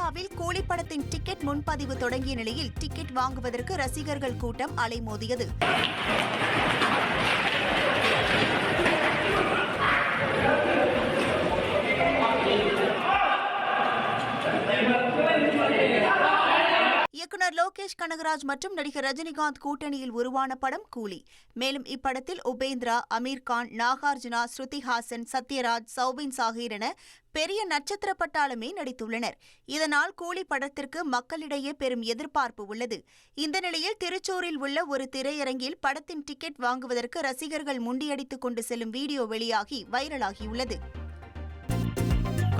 கேரளாவில் கூலி படத்தின் டிக்கெட் முன்பதிவு தொடங்கிய நிலையில் டிக்கெட் வாங்குவதற்கு ரசிகர்கள் கூட்டம் அலைமோதியது. இயக்குனர் லோகேஷ் கனகராஜ் மற்றும் நடிகர் ரஜினிகாந்த் கூட்டணியில் உருவான படம் கூலி. மேலும் இப்படத்தில் உபேந்திரா அமீர் கான் நாகார்ஜுனா ஸ்ருதி ஹாசன் சத்யராஜ் சௌபின் சாஹிர் என பெரிய நட்சத்திர பட்டாளமே நடித்துள்ளனர். இதனால் கூலி படத்திற்கு மக்களிடையே பெரும் எதிர்பார்ப்பு உள்ளது. இந்த நிலையில் திருச்சூரில் உள்ள ஒரு திரையரங்கில் படத்தின் டிக்கெட் வாங்குவதற்கு ரசிகர்கள் முண்டியடித்துக் கொண்டு செல்லும் வீடியோ வெளியாகி வைரலாகியுள்ளது.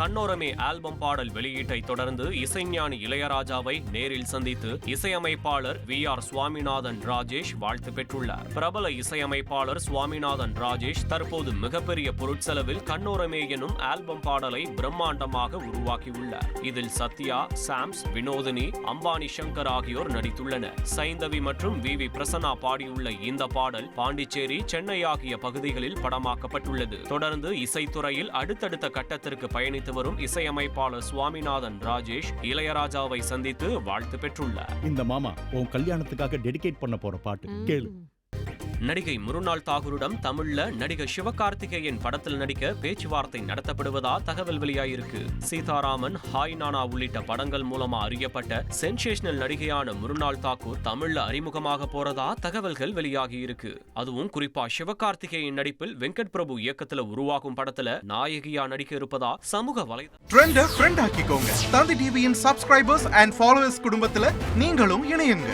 கண்ணோரமே ஆல்பம் பாடல் வெளியீட்டை தொடர்ந்து இசைஞானி இளையராஜாவை நேரில் சந்தித்து இசையமைப்பாளர் வி ஆர் சுவாமிநாதன் ராஜேஷ் வாழ்த்து பெற்றுள்ளார். பிரபல இசையமைப்பாளர் சுவாமிநாதன் ராஜேஷ் தற்போது மிகப்பெரிய பொருட்செலவில் கண்ணோரமே எனும் ஆல்பம் பாடலை பிரம்மாண்டமாக உருவாக்கியுள்ளார். இதில் சத்யா சாம்ஸ் வினோதினி அம்பானி சங்கர் ஆகியோர் நடித்துள்ளனர். சைந்தவி மற்றும் வி வி பிரசன்னா பாடியுள்ள இந்த பாடல் பாண்டிச்சேரி சென்னை ஆகிய பகுதிகளில் படமாக்கப்பட்டுள்ளது. தொடர்ந்து இசைத்துறையில் அடுத்தடுத்த கட்டத்திற்கு பயணித்து வரும் இசையமைப்பாளர் சுவாமிநாதன் ராஜேஷ் இளையராஜாவை சந்தித்து வாழ்த்து பெற்றுள்ளார். இந்த மாமா உன் கல்யாணத்துக்காக டெடிகேட் பண்ண போற பாட்டு கேளு. நடிகை முருநாள் தாகூரிடம் தமிழ்ல நடிகர் சிவகார்த்திகேயன் படத்தில் நடிக்க பேச்சுவார்த்தை நடத்தப்படுவதா தகவல் வெளியாயிருக்கு. சீதாராமன் ஹாய் நானா உள்ளிட்ட படங்கள் மூலமா அறியப்பட்ட சென்சேஷனல் நடிகையான முருநாள் தாக்கூர் தமிழ்ல அறிமுகமாக போறதா தகவல்கள் வெளியாகி இருக்கு அதுவும் குறிப்பா சிவகார்த்திகேயன் நடிப்பில் வெங்கட் பிரபு இயக்கத்துல உருவாகும் படத்துல நாயகியா நடிக்க இருப்பதா சமூக வலைதளம் ஃப்ரெண்ட் தந்தி டிவியின் சப்ஸ்கிரைபர்ஸ் அண்ட் ஃபாலோவர்ஸ் குடும்பத்துல நீங்களும் இணையுங்க.